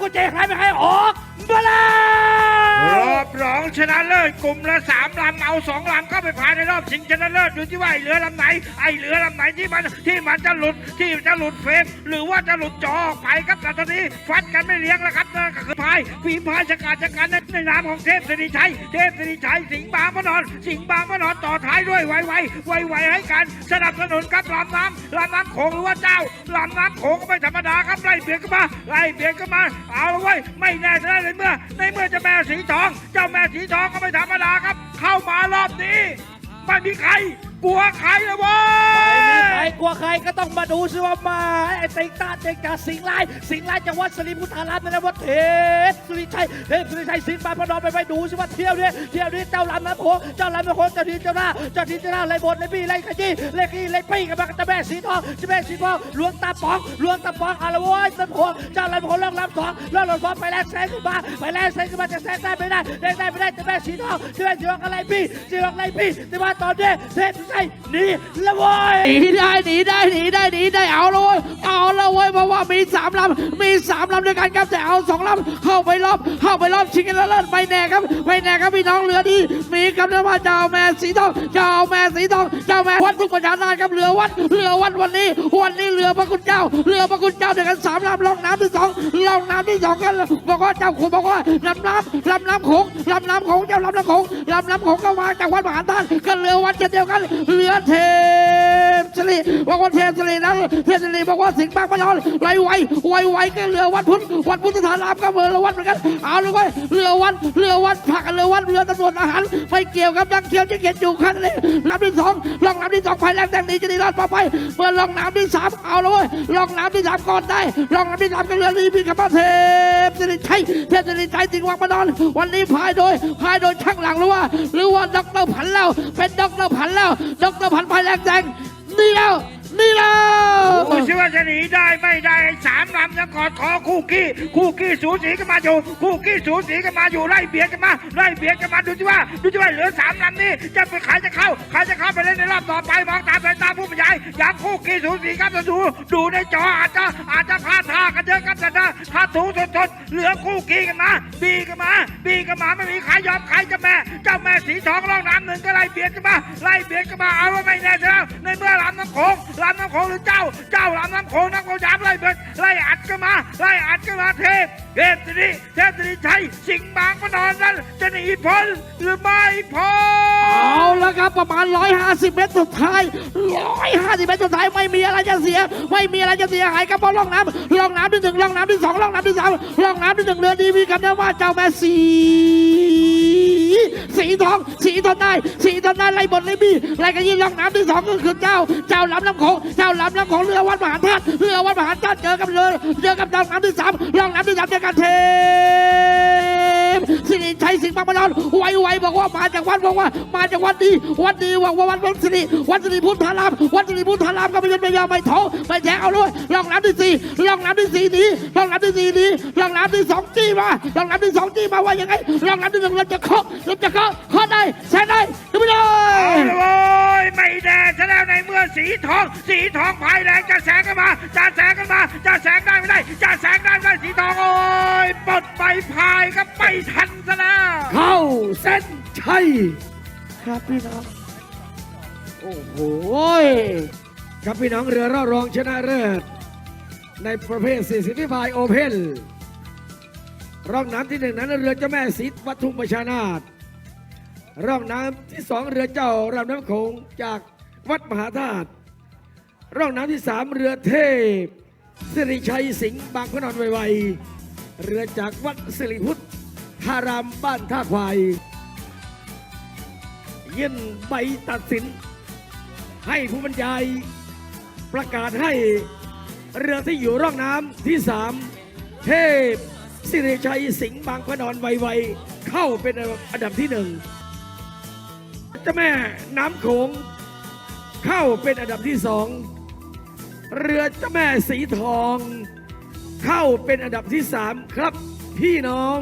กุญแจใครไม่ให้ออกมาเลย รอบรองชนะเลิศกลุ่มละสาม ลำเอาสองลำเข้าไปผ่านในรอบชิงชนะเลิศดูที่ว่าไอ้เรือลำไหนไอ้เรือลำไหนที่มันที่มันจะหลุดที่จะหลุดเฟรมหรือว่าจะหลุดจอออกไปครับแต่ตอนนี้ฟัดกันไม่เลี้ยงแล้วครับนั่นก็คือพายฝีพายชะกาจชะกันในนามของเทพสิริชัยเทพสิริชัยสิงห์บางพระนอน สิงห์บางพระนอนต่อท้ายด้วยไวไวไวไวๆให้กันสนับสนุนครับลำน้ำลำน้ำโขงหรือว่าเจ้าลำน้ำโขงก็ไม่ธรรมดาครับไล่เบียดกันมาไล่เบียดกันมาเอาละเว้ยไม่แน่จะได้เลยเมื่อ ในเมื่อเจ้าแม่สีทอง เจ้าแม่สีทองก็ไม่ธรรมดาครับเข้ามารอบนี้ไม่มีใคร กลัวใครเลยว้ไม่มีใครกลัวใครก็ต้องมาดูซิว่ามาไอ้ติงตาเต็งกาสิงห์ลายสิงห์ลายจังหวัดสริมุทารามนะว่าเทพสุริชัยเทพสุริชัยสิงห์บานพนอไปไปดูซิว่าเที่ยวนี้เที่ยวนี้เจ้าลำน้ำโขงเจ้าลำน้ำโขงเจ้าทีเจ้าหน้าเจ้าทีเจ้าหน้าไรบดไรบี้ไรขยี้ไรขี้ไรปี้กันมากับเจ้าแม่สีทองเจ้าแม่สีทองหลวงตาปองหลวงตาปองอาละเว้ยน้ำโขงเจ้าลำโขงล่องลำสองล่องลำสองไปแล้วแซงขึ้นมาไปแล้วแซงขึ้นมาจะแซงได้ไม่ได้แซงได้ไม่ได้เจ้าแม่สีทองเจ้าแม่สีทองอะไรบี้สีทองอะไรบี้แต่ว่าตอนนี้เทพสุริไอ้หนีละเว้ยหนีได้หนีได้หนีได้หนีได้เอาละเว้ย มีสามลำมีสามลำด้วยกันครับแต่เอาสองลำเข้าไปรอบเข้าไปรอบชิงกันแล้วเลิศไปแน่ครับไปแน่ครับพี่น้องเรือดีมีคำนว่าเจ้าแม่สีทองเจ้าแม่สีทองเจ้าแม่วัดทุกประชานาครับเรือวัดเรือวัดวันนี้วันนี้เรือพระคุณเจ้า เรือพระคุณเจ้าด้วยกันสามลำลองน้ำที่สองลองน้ำที่สองกันบอกว่าเจ้าขุนบอกว่าลำน้ำลำน้ำโขงลำน้ำโขงเจ้าลำน้ำโขงลำน้ำโขงก็มาจากวัดมหาธาตุกันเรือวัดเช่นเดียวกันเรือเท สิริบอกว่าเทพสิรินั้นเทพสิริบอกว่าสิงห์บางพยอนไหลไวไวไวก็เรือวัดพุทธวัดพุทธฐานรามก็เรือวัดเหมือนกันเอาเลยเว้ยเรือวัดเรือวัดผักเรือวัดเรือตำรวจอาหารไม่เกี่ยวกับนักเที่ยวที่เขียนอยู่คันนี้ลำที่สองลองลำที่สองภายแรงแดงดีจะไดีรอดต่อไปเมื่อลองน้ำที่สามเอาเลยเว้ยลองน้ำที่สามก่อนได้ลองน้ำที่สามก็เรือนี้พี่กับพระเทพสิริชัยเทพสิริชัยสิงห์วังพนอนวันนี้พายโดยพายโดยช่างหลังหรือว่า หรือว่าด็อกเตอรผันแล้วเป็นด็อกเตอรผันแล้วด็อกเตอรผันภายแรงแดง Filipino นี่แล้วนี่แล้วดูสิว่าจะหนีได้ไม่ได้สามลำยังกอดคอคู่กี้คู่กี้สูสีกันมาอยู่ คู่กี้สูสีกันมาอยู่ไล่เบียดกันมาไล่เบียดกันมาดูสิว่าดูสิว่าเหลือสามลำนี้จะเป็นใครจะเข้าใครจะเข้าไปเล่นในรอบต่อไปมองตามสายตาผู้บรรยายอย่างคู่กี้สูสีครับจะดูดูในจออาจจะอาจจะพลาดท่ากันเยอะครับแต่ถ้าถ้าถูสดๆเหลือคู่กี้กันมาบีกันมาบีกันมาไม่มีใครยอมใครจะแม่เจ้าแม่สีทองร่องน้ำหนึ่งก็ไล่เบียดกันมาไล่เบียดกันมาเอาว่าไม่แน่แล้วในเมื่อลำน้ำโขงลำน้ำโขงหรือเจ้า เจ้าลำน้ำโขงนักโขงยามไล่เบิดไล่อัดกันมาไล่อัดกันมาเทพเทพสิริเทพสิริชัยสิงห์บางพนอนนั้นจะหนีพ้นหรือไม่พ้น เอาละครับ ประมาณ 150 เมตรสุดท้าย 150 เมตรสุดท้ายไม่มีอะไรจะเสีย ไม่มีอะไรจะเสียหายครับเพราะล่องน้ำล่องน้ำที่หนึ่งล่องน้ำที่สองล่องน้ำที่สามล่องน้ำที่หนึ่งเรือดีมีคำนว่าเจ้าแม่สีสีทองสีทองได้สีทองได้ไล่บนไล่บี้ไล่กันยี่ล่องน้ำที่สองก็คือเจ้า เจ้าลำน้ำโขงเจ้าลำน้ำโขงเรือวัดมหาธาตุเรือวัดมหาธาตุเจอกับเรือเจอกับล่องน้ำที่สามล่องน้ำที่สามเจอกันเท ริชัยสิงห์บางปะนอนไวๆบอกว่ามาจากวัดบอกว่า มาจากวัดดีวัดดีว่าวัดวัดสิริวัดสิริพุทธารามวัดสิริพุทธารามก็ไม่ยอมไม่ยอมไม่ท้อไม่แทงเอาด้วยลองน้ำที่สี่ลองน้ำที่สี่นี้ลองน้ำที่สี่นี้ลองน้ำที่สองจี้มาลองน้ำที่สองจี้มาว่ายังไงลองน้ำที่หนึ่งเราจะเคาะเราจะเคาะเคาะได้แซงได้ดูไม่ได้เอาละโว้ยไม่แน่ซะแล้วในเมื่อสีทอง สีทองพายแรงจะแสงกันมาจะแสงกันมาจะแสงได้ไม่ได้จะแสงได้ไม่ได้สีทองโอ้ยปลด พายก็ไม่ทันซะแล้ว เข้าเส้นชัยครับพี่น้อง โอ้โหครับพี่น้องเรือรอบรองชนะเลิศในประเภท40พิพายโอเพนร่องน้ำที่หนึ่งนั้นเรือเจ้าแม่สีวัดทุ่งประชานาถร่องน้ำที่สองเรือเจ้ารำน้ำโขงจากวัดมหาธาตุร่องน้ำที่สามเรือเทพสิริชัยสิงห์บางพระนอนไวๆ เรือจากวัดสิริพุทธธารามบ้านท่าควาย ยื่นใบตัดสิน ให้ผู้บรรยาย ประกาศให้เรือที่อยู่ร่องน้ำที่สามเทพสิริชัยสิงห์บางพนอนไวๆเข้าเป็นอันดับที่หนึ่งเจ้าแม่น้ำโขงเข้าเป็นอันดับที่สองเรือเจ้าแม่สีทอง เข้าเป็นอันดับที่สามครับพี่น้อง